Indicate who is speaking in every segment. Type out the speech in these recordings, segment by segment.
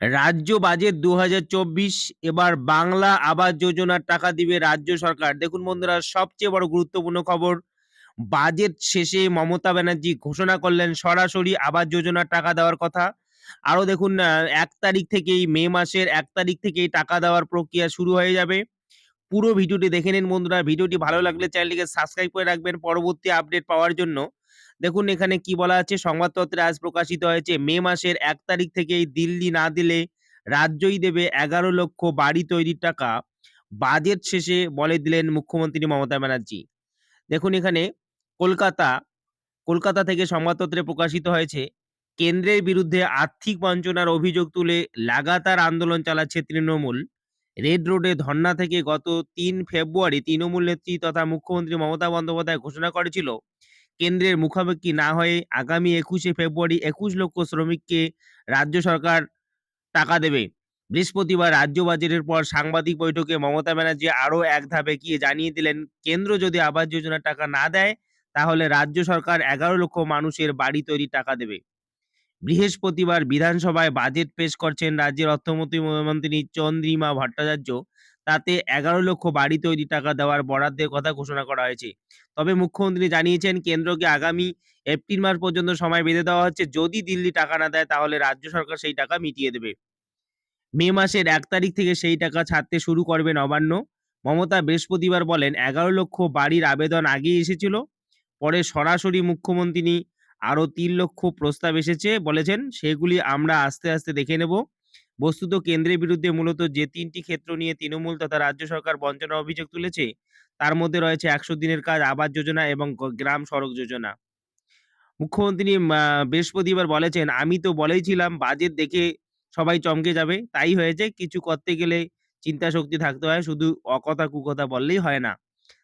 Speaker 1: রাজ্য বাজেট দু হাজার চব্বিশ, এবার বাংলা আবাস যোজনার টাকা দিবে রাজ্য সরকার। দেখুন বন্ধুরা, সবচেয়ে বড় গুরুত্বপূর্ণ খবর, বাজেট শেষে মমতা ব্যানার্জি ঘোষণা করলেন সরাসরি আবাস যোজনার টাকা দেওয়ার কথা। আরও দেখুন এক তারিখ থেকেই, মে মাসের এক তারিখ থেকেই টাকা দেওয়ার প্রক্রিয়া শুরু হয়ে যাবে। পুরো ভিডিওটি দেখে নিন বন্ধুরা, ভিডিওটি ভালো লাগলে চ্যানেলটিকে সাবস্ক্রাইব করে রাখবেন পরবর্তী আপডেট পাওয়ার জন্য। দেখুন, এখানে কি বলা আছে? সংবাদপত্রে আজ প্রকাশিত হয়েছে, মে মাসের এক তারিখ থেকেই দিল্লি না দিলে রাজ্যই দেবে এগারো লক্ষ বাড়ি তৈরির টাকা। বাজেট শেষে বলে দিলেন মুখ্যমন্ত্রী মমতা ব্যানার্জি। দেখুন, এখানে কলকাতা কলকাতা থেকে সংবাদপত্রে প্রকাশিত হয়েছে, কেন্দ্রের বিরুদ্ধে আর্থিক বঞ্চনার অভিযোগ তুলে লাগাতার আন্দোলন চালাচ্ছে তৃণমূল। রেড রোডে ধর্না থেকে গত তিন ফেব্রুয়ারি তৃণমূল নেত্রী তথা মুখ্যমন্ত্রী মমতা বন্দ্যোপাধ্যায় ঘোষণা করেছিল কেন্দ্রের মুখাপেক্ষি না হয়ে আগামী একুশে ফেব্রুয়ারি একুশ লক্ষ শ্রমিককে রাজ্য সরকার টাকা দেবে। বৃহস্পতিবার রাজ্য বাজেটের পর সাংবাদিক বৈঠকে মমতা ব্যানার্জি আরও এক ধাপে গিয়ে জানিয়ে দিলেন, কেন্দ্র যদি আবাস যোজনার টাকা না দেয়, তাহলে রাজ্য সরকার এগারো লক্ষ মানুষের বাড়ি তৈরির টাকা দেবে। বৃহস্পতিবার বিধানসভায় বাজেট পেশ করছেন রাজ্যের অর্থমন্ত্রী মন্ত্রী চন্দ্রিমা ভট্টাচার্য। তাতে এগারো লক্ষ বাড়ি তৈরি টাকা দেওয়ার বরাদ্দের কথা ঘোষণা করা হয়েছে। তবে মুখ্যমন্ত্রী জানিয়েছেন, কেন্দ্রকে আগামী এপ্রিল মাস পর্যন্ত সময় বেঁধে দেওয়া হচ্ছে। যদি দিল্লি টাকা না দেয়, তাহলে রাজ্য সরকার সেই টাকা মিটিয়ে দেবে। মে মাসের এক তারিখ থেকে সেই টাকা ছাড়তে শুরু করবে নবান্ন। মমতা বৃহস্পতিবার বলেন, এগারো লক্ষ বাড়ির আবেদন আগেই এসেছিল। পরে সরাসরি মুখ্যমন্ত্রী আরও তিন লক্ষ প্রস্তাব এসেছে বলেছেন। সেগুলি আমরা আস্তে আস্তে দেখে নেব। বস্তুত কেন্দ্রের বিরুদ্ধে মূলত যে তিনটি ক্ষেত্র নিয়ে তৃণমূল তথা রাজ্য সরকার বঞ্চনার অভিযোগ তুলেছে, তার মধ্যে রয়েছে একশো দিনের কাজ, আবাস যোজনা এবং গ্রাম সড়ক যোজনা। মুখ্যমন্ত্রী বৃহস্পতিবার বলেছেন, আমি তো বলেইছিলাম বাজেট দেখে সবাই চমকে যাবে। তাই হয়েছে, কিছু করতে গেলে চিন্তা শক্তি থাকতে হয়, শুধু অকথা কুকথা বললেই হয় না।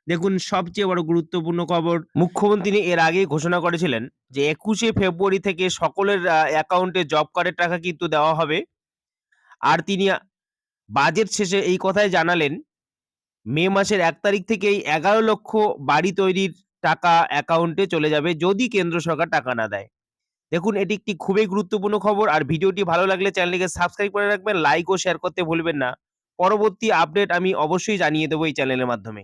Speaker 1: দেখুন, সবচেয়ে বড় গুরুত্বপূর্ণ খবর মুখ্যমন্ত্রী এর আগেই ঘোষণা করেছিলেন যে, একুশে ফেব্রুয়ারি থেকে সকলের অ্যাকাউন্টে জব কার্ডের টাকা কিন্তু দেওয়া হবে। আর তিনি বাজেট শেষে এই কথাই জানালেন, মে মাসের এক তারিখ থেকেই এগারো লক্ষ বাড়ি তৈরির টাকা অ্যাকাউন্টে চলে যাবে যদি কেন্দ্র সরকার টাকা না দেয়। দেখুন, এটি একটি খুবই গুরুত্বপূর্ণ খবর আর ভিডিওটি ভালো লাগলে চ্যানেলটিকে সাবস্ক্রাইব করে রাখবেন, লাইক ও শেয়ার করতে ভুলবেন না। পরবর্তী আপডেট আমি অবশ্যই জানিয়ে দেবো এই চ্যানেলের মাধ্যমে।